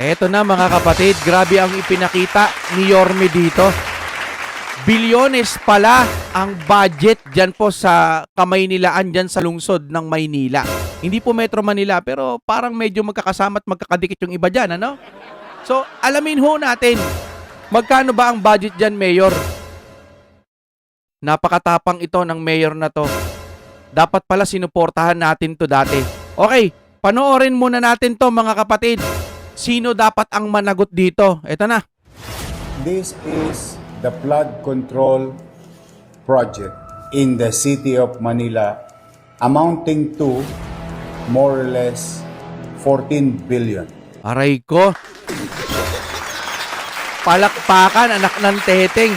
Eto na mga kapatid, grabe ang ipinakita ni Yorme dito. Bilyones pala ang budget dyan po sa Kamaynilaan dyan sa lungsod ng Maynila. Hindi po Metro Manila pero parang medyo magkakasama at magkakadikit yung iba dyan, ano? So, alamin ho natin, magkano ba ang budget dyan, Mayor? Napakatapang ito ng Mayor na to. Dapat pala sinuportahan natin to dati. Okay, panoorin muna natin to mga kapatid. Sino dapat ang managot dito? Ito na. This is the flood control project in the city of Manila amounting to more or less 14 billion. Aray ko. Palakpakan, anak ng teteng.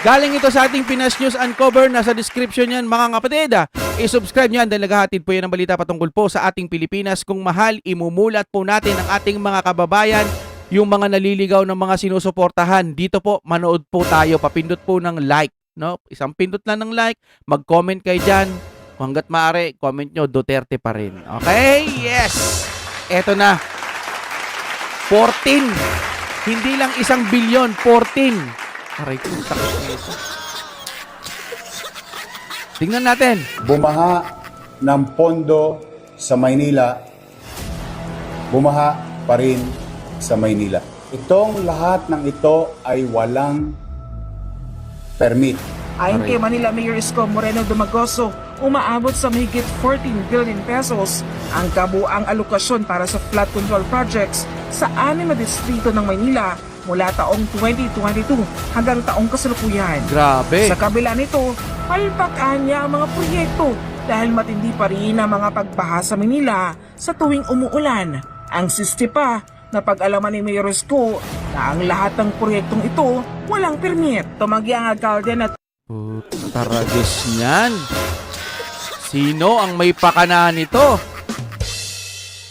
Galing ito sa ating Pinas News Uncover. Nasa description yan mga kapatid. ah. I-subscribe nyo yan dahil naghahatid po yan ng balita patungkol po sa ating Pilipinas. Kung mahal, imumulat po natin ang ating mga kababayan yung mga naliligaw ng mga sinusuportahan. Dito po, manood po tayo. Papindot po ng like. No? Isang pindot lang ng like. Mag-comment kayo dyan. Kung hanggat maaari, comment nyo, Duterte pa rin. Okay? Yes! Eto na. 14. Hindi lang isang bilyon, 14. Aray ko, sakit na ito. Tingnan natin. Bumaha ng pondo sa Maynila, bumaha pa rin sa Maynila. Itong lahat ng ito ay walang permit. Ayon kay Manila Mayor Isko Moreno Dumagoso, umaabot sa mahigit 14 billion pesos ang kabuang alokasyon para sa flood control projects sa anim na distrito ng Maynila mula taong 2022 hanggang taong kasalukuyan. Grabe. Sa kabila nito, palpakan niya ang mga proyekto dahil matindi pa rin ang mga pagbaha sa Manila sa tuwing umuulan. Ang sisti pa na pag-alaman ni Mayor Isko na ang lahat ng proyektong ito walang permit. Tumagi ang alkalde na Taragis niyan. Sino ang may pakana nito?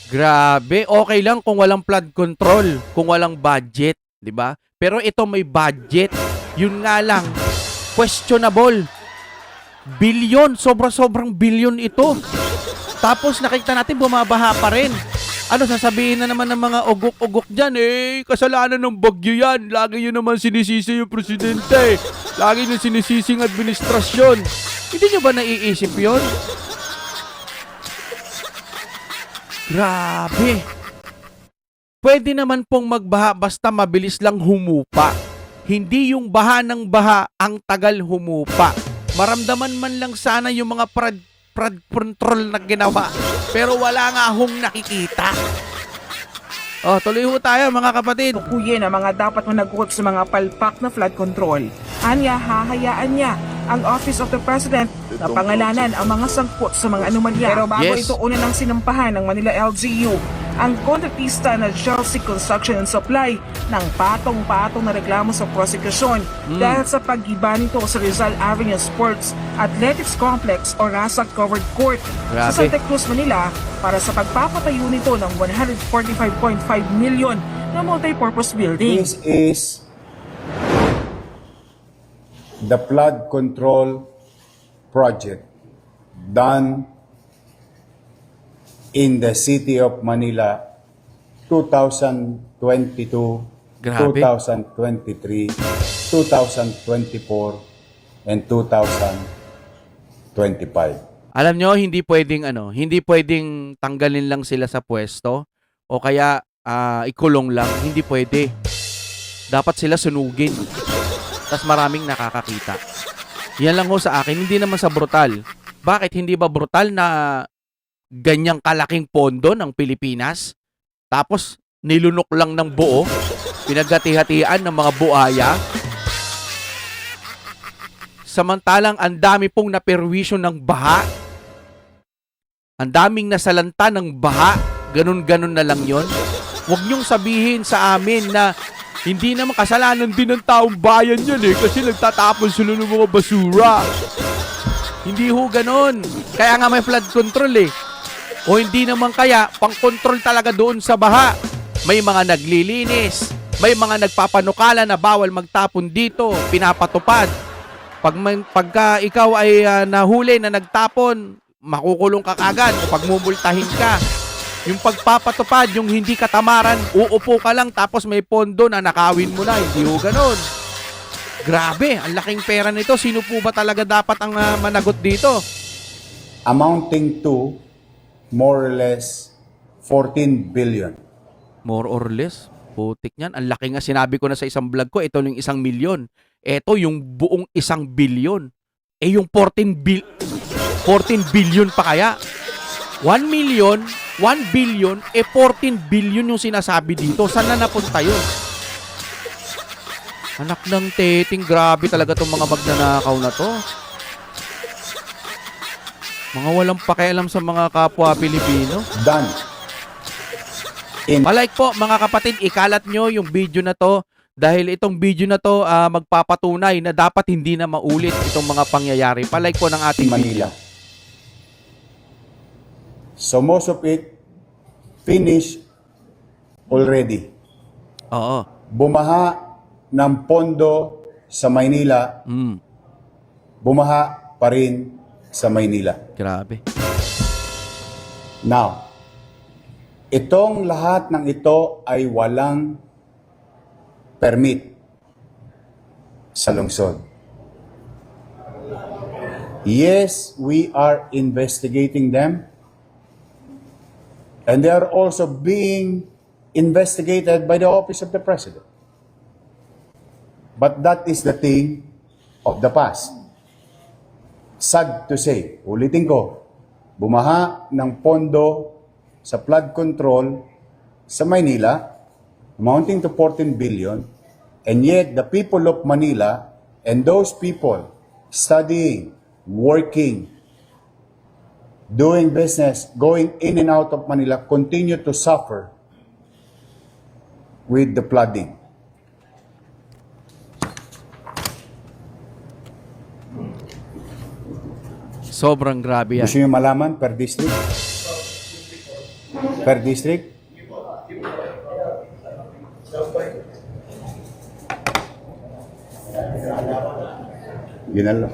Grabe, okay lang kung walang flood control, kung walang budget, 'di ba? Pero ito may budget. Yun nga lang questionable. Bilyon, sobra-sobrang bilyon ito. Tapos nakita natin bumabaha pa rin. Ano sasabihin na naman ng mga ugok-ugok dyan eh, kasalanan ng bagyo yan. Lagi yun naman sinisisi yung presidente. Lagi nyo sinisisi ang administrasyon. Hindi nyo ba naiisip yon? Grabe. Pwede naman pong magbaha basta mabilis lang humupa. Hindi yung baha ng baha ang tagal humupa. Maramdaman man lang sana yung mga prad, prad control na ginawa. Pero wala nga hong nakikita. Oh, tuloy ho tayo mga kapatid. tukuyin ang mga dapat managot sa mga palpak na flood control. Anya, hahayaan niya ang Office of the President na pangalanan ang mga sangkot sa mga anomalya. Pero bago Yes. ito una ng sinampahan ng Manila LGU, ang kontratista na Chelsea Construction and Supply ng patong-patong na reklamo sa prosekusyon dahil sa pag-iba nito sa Rizal Avenue Sports Athletics Complex o RASA Covered Court Grabe. sa Santa Cruz, Manila para sa pagpapatayo nito ng 145.5 million na multi-purpose building. This is the flood control project done in the city of Manila 2022, Grabe. 2023, 2024, and 2025. Alam nyo, hindi pwedeng ano, hindi pwedeng tanggalin lang sila sa pwesto o kaya ah, ikulong lang. Hindi pwede. Dapat sila sunugin. Tapos maraming nakakakita. Yan lang ho sa akin, hindi naman sa brutal. Bakit hindi ba brutal na ganyang kalaking pondo ng Pilipinas? Tapos nilunok lang ng buo, pinaghati-hatian ng mga buaya. Samantalang ang dami pong naperwisyo ng baha. Ang daming nasalanta ng baha. Ganun-ganun na lang yon. Huwag niyong sabihin sa amin na hindi naman kasalanan din ng taong bayan yun eh kasi nagtatapon sila ng mga basura. Hindi ho ganun. Kaya nga may flood control eh. O hindi naman kaya, pang-control talaga doon sa baha. May mga naglilinis. May mga nagpapanukala na bawal magtapon dito. Pinapatupad. Pag pagka ikaw ay ah, nahuli na nagtapon, makukulong ka kagad o pagmumultahin ka. Yung pagpapatupad, yung hindi katamaran, uupo ka lang tapos may pondo na nakawin mo na. Hindi ho ganun. Grabe, ang laking pera nito. Sino po ba talaga dapat ang ah, managot dito? amounting to more or less 14 billion. More or less. Putik niyan. Ang laki nga sinabi ko na sa isang vlog ko, ito yung isang milyon. Ito yung buong isang bilyon. Eh yung 14 bil 14 billion pa kaya? 1 million, 1 billion, eh 14 billion yung sinasabi dito. Saan na napunta yun? Anak ng teting, grabe talaga tong mga magnanakaw na to. Mga walang pakialam sa mga kapwa Pilipino. Done. In Palike po mga kapatid, ikalat nyo yung video na to dahil itong video na to ah, magpapatunay na dapat hindi na maulit itong mga pangyayari. Palike po ng ating Manila. video. So most of it finished already. Oo. Bumaha ng pondo sa Maynila, Mm, bumaha pa rin sa Maynila. grabe. Now, itong lahat ng ito ay walang permit sa lungsod. Yes, we are investigating them. And they are also being investigated by the Office of the President. But that is the thing of the past. Sad to say, ulitin ko, bumaha ng pondo sa flood control sa Maynila amounting to 14 billion and yet the people of Manila and those people studying, working, doing business, going in and out of Manila continue to suffer with the flooding. Sobrang grabe yan. Gusto niyo malaman per district? Per district? Yun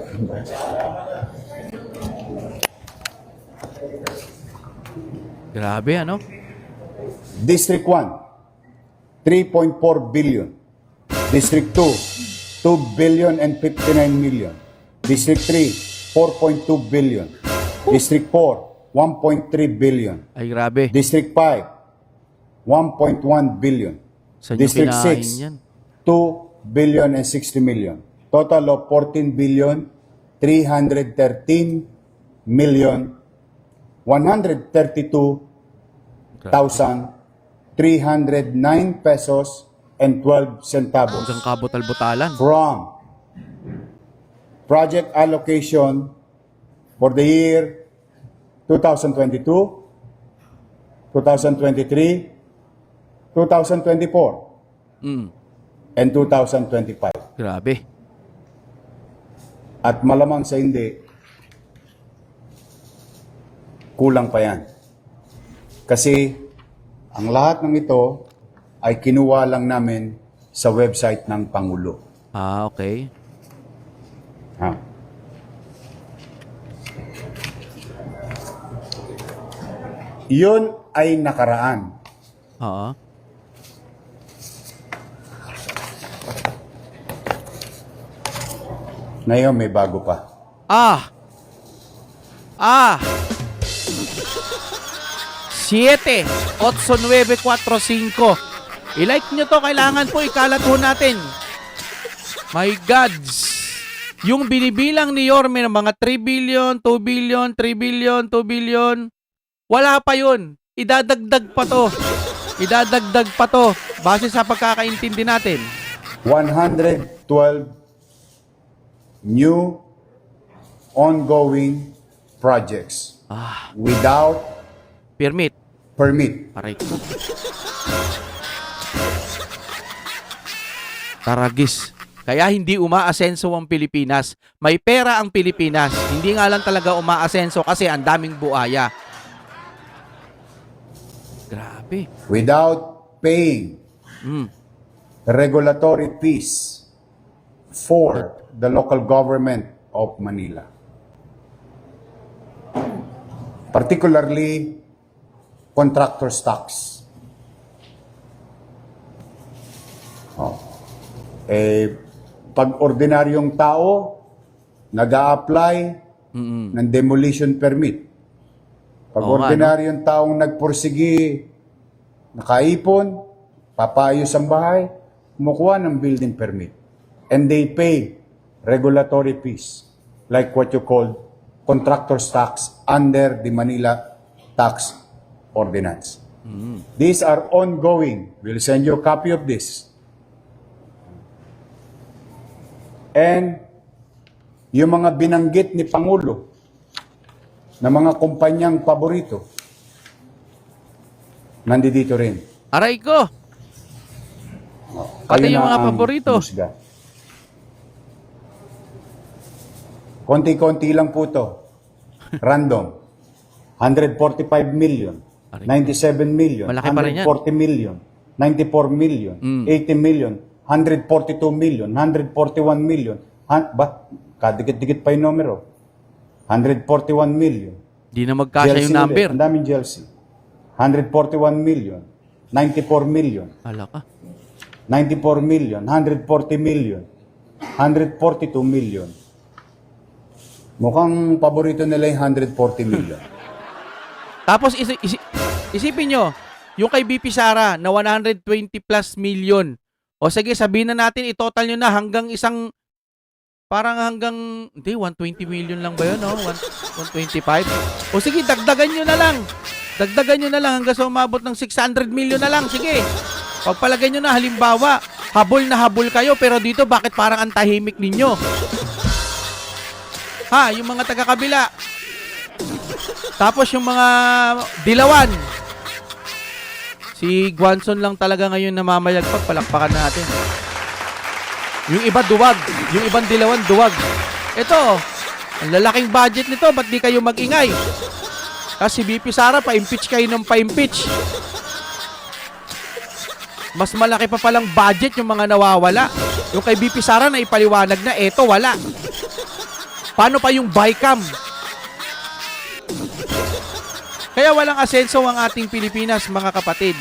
Grabe ano? District 1, 3.4 billion. District 2, 2 billion and 59 million. District 3, 4.2 billion. District 4, 1.3 billion. Ay grabe. District 5, 1.1 billion. Nyo District kinain 6, yan? 2 billion and 60 million. Total of 14 billion, 313 million, 132,309 pesos and 12 centavos Hanggang kabutal-butalan. from project allocation for the year 2022, 2023, 2024, Mm, and 2025. grabe. At malamang sa hindi, kulang pa yan. Kasi ang lahat ng ito ay kinuha lang namin sa website ng Pangulo. Ah, okay. Ha? Yun ay nakaraan. Oo. Ngayon may bago pa. Ah! Ah! 7, 8, 9, 4, 5. I-like nyo to, kailangan po ikalat po natin. My gods. Yung binibilang ni Yorme ng mga 3 billion, 2 billion, 3 billion, 2 billion, wala pa yun. Idadagdag pa to. Idadagdag pa to. Base sa pagkakaintindi natin. 112 new ongoing projects Ah, without permit. Permit. Aray ko. Taragis. Kaya hindi umaasenso ang Pilipinas. May pera ang Pilipinas. Hindi nga lang talaga umaasenso kasi ang daming buaya. Grabe. Without paying Mm. regulatory fees for the local government of Manila. Particularly contractor's tax. Oh. Eh, pag ordinaryong tao, nag apply Mm-mm. ng demolition permit. Pag nga, ordinaryong taong nagpursigi, nakaipon, papayos ang bahay, kumukuha ng building permit. And they pay regulatory fees, like what you call contractor's tax under the Manila Tax Ordinance. These are ongoing. We'll send you a copy of this. And yung mga binanggit ni Pangulo na mga kumpanyang paborito, nandito rin. Aray ko! Pati Kayo yung mga paborito. humusga. Konti-konti lang po to. Random. 145 million. Aray. 97 million. Malaki pa rin yan. 140 million. 94 million. Mm. 80 million. 142 million. 141 million. Han- ba? Kadikit-dikit pa yung numero. 141 million. Di na magkasya yung number. Ang daming GLC. 141 million. 94 million. Hala ka. 94 million, 140 million, 142 million. Mukhang paborito nila yung 140 million. Tapos isi- isi- isipin nyo, yung kay BP Sara na 120 plus million. O sige, sabihin na natin, i-total nyo na hanggang isang, parang hanggang, hindi, 120 million lang ba yun, no? 1- 125? O sige, dagdagan nyo na lang. Dagdagan nyo na lang hanggang sa umabot ng 600 million na lang. Sige. Pagpalagay nyo na, halimbawa, habol na habol kayo, pero dito, bakit parang ang tahimik ninyo? Ha, yung mga taga-kabila, tapos yung mga dilawan. Si Guanson lang talaga ngayon namamayagpag, palakpakan natin. Yung iba duwag, yung ibang dilawan duwag. Ito, ang lalaking budget nito, ba't di kayo magingay? Kasi si BP Sara, pa-impeach kayo ng pa-impeach. Mas malaki pa palang budget yung mga nawawala. Yung kay BP Sara na ipaliwanag na, eto wala. Paano pa yung bycam? Kaya walang asenso ang ating Pilipinas, mga kapatid.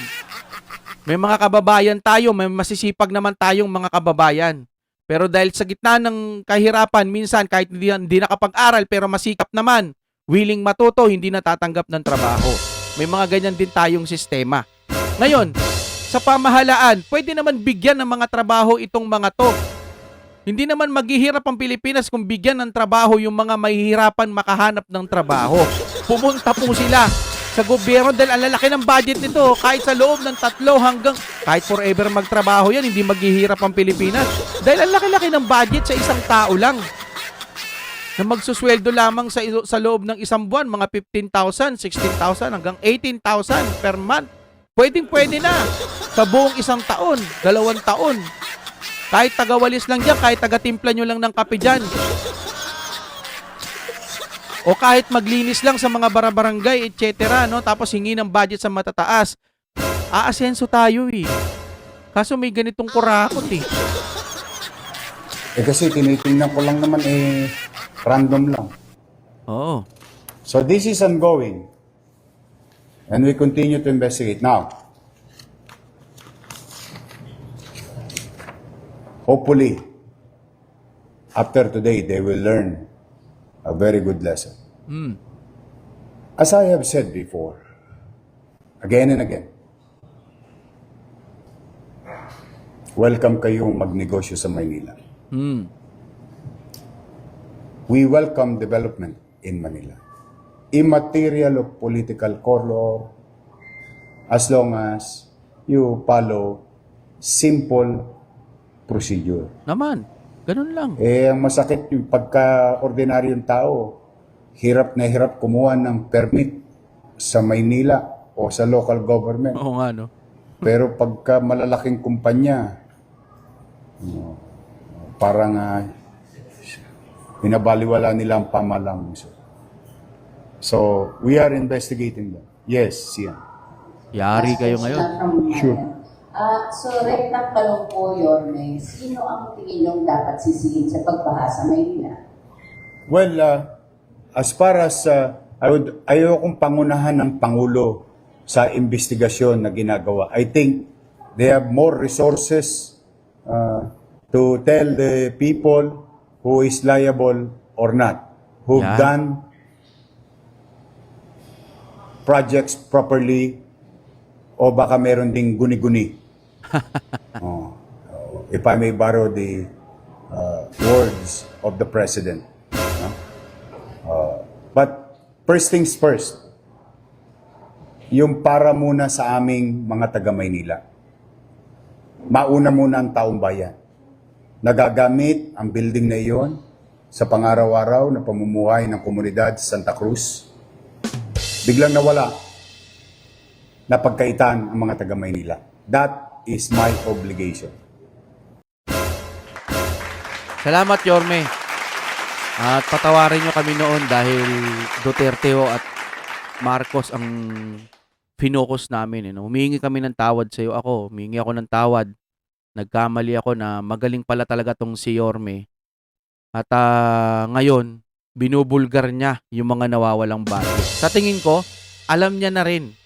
May mga kababayan tayo, may masisipag naman tayong mga kababayan. Pero dahil sa gitna ng kahirapan, minsan kahit hindi, hindi nakapag-aral pero masikap naman, willing matuto, hindi natatanggap ng trabaho. May mga ganyan din tayong sistema. Ngayon, sa pamahalaan, pwede naman bigyan ng mga trabaho itong mga to. Hindi naman maghihirap ang Pilipinas kung bigyan ng trabaho yung mga mahihirapan makahanap ng trabaho. Pumunta po sila sa gobyerno dahil ang lalaki ng budget nito. Kahit sa loob ng tatlo hanggang kahit forever magtrabaho yan hindi maghihirap ang Pilipinas. Dahil ang laki-laki ng budget sa isang tao lang. Na magsusweldo lamang sa, sa loob ng isang buwan mga 15,000, 16,000 hanggang 18,000 per month. Pwedeng pwede na sa buong isang taon dalawang taon. Kahit tagawalis lang dyan, kahit taga-timpla nyo lang ng kape dyan. O kahit maglinis lang sa mga barabarangay, etc. No? Tapos hingi ng budget sa matataas. Aasenso tayo eh. Kaso may ganitong kurakot eh. eh kasi tinitingnan ko lang naman eh, random lang. Oo. So this is ongoing. And we continue to investigate. Now, hopefully, after today, they will learn a very good lesson. Mm. As I have said before, again and again, welcome kayong magnegosyo sa Maynila. Mm. We welcome development in Manila. Immaterial of political color, as long as you follow simple procedure. Naman. Ganun lang. Eh, ang masakit yung pagka-ordinaryong tao, hirap na hirap kumuha ng permit sa Maynila o sa local government. Oo nga no. Pero pagka malalaking kumpanya, no, parang uh, binabaliwala nila ang pamalang. So, so, we are investigating them. Yes, Sian. Yari kayo ngayon. Sure. Ah, so, tanong po, Yorme, sino ang tingin niyong dapat sisihin sa pagbaha sa Maynila? Well, uh, as far as uh, I would, ayokong pangunahan ng Pangulo sa investigasyon na ginagawa. I think they have more resources uh, to tell the people who is liable or not, who've Yeah. done projects properly o baka meron ding guni-guni. oh. If I may borrow the uh, words of the president. no? Uh, but first things first, yung para muna sa aming mga taga Maynila. Mauna muna ang taong bayan. Nagagamit ang building na iyon sa pangaraw-araw na pamumuhay ng komunidad sa Santa Cruz. Biglang nawala na pagkaitan ang mga taga Maynila. That is my obligation. Salamat, Yorme. At patawarin nyo kami noon dahil Duterte ho at Marcos ang finokus namin. Eh, no? Humingi kami ng tawad sa iyo. Ako, humingi ako ng tawad. Nagkamali ako na magaling pala talaga tong si Yorme. At ah, ngayon, binubulgar niya yung mga nawawalang bata. Sa tingin ko, alam niya na rin.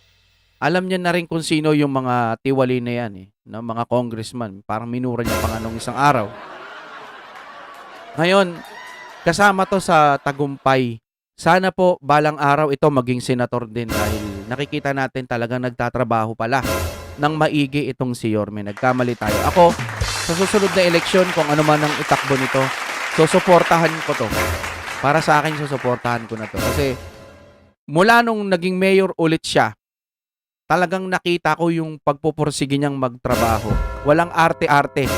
Alam niya na rin kung sino yung mga tiwali na yan eh. No? Mga congressman. Parang minura niya pa nga nung isang araw. Ngayon, kasama to sa tagumpay. Sana po balang araw ito maging senator din dahil nakikita natin talagang nagtatrabaho pala ng maigi itong si Yorme. Nagkamali tayo. Ako, sa susunod na eleksyon, kung ano man ang itakbo nito, susuportahan ko to. Para sa akin, susuportahan ko na to. Kasi mula nung naging mayor ulit siya, talagang nakita ko yung pagpupursige niyang magtrabaho. Walang arte-arte.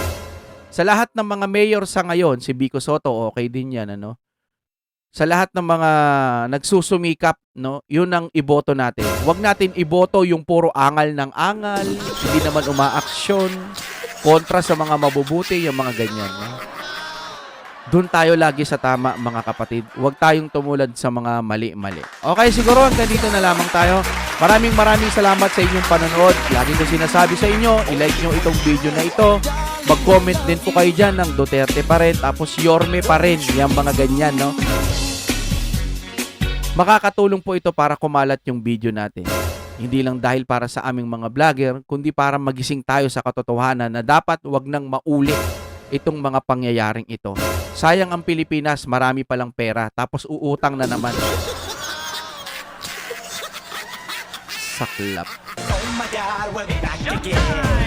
Sa lahat ng mga mayor sa ngayon, si Vico Soto, okay din yan, ano? Sa lahat ng mga nagsusumikap, no, yun ang iboto natin. Huwag natin iboto yung puro angal ng angal, hindi naman umaaksyon, kontra sa mga mabubuti, yung mga ganyan. No? Doon tayo lagi sa tama, mga kapatid. Huwag tayong tumulad sa mga mali-mali. Okay, siguro hanggang dito na lamang tayo. Maraming maraming salamat sa inyong panonood. Lagi ko sinasabi sa inyo, i-like nyo itong video na ito. Mag-comment din po kayo dyan ng Duterte pa rin, tapos Yorme pa rin. Yung mga ganyan, no? Makakatulong po ito para kumalat yung video natin. Hindi lang dahil para sa aming mga vlogger, kundi para magising tayo sa katotohanan na dapat wag nang maulit itong mga pangyayaring ito. Sayang ang Pilipinas, marami palang pera, tapos uutang na naman. Saklap. Oh my god, we're back again.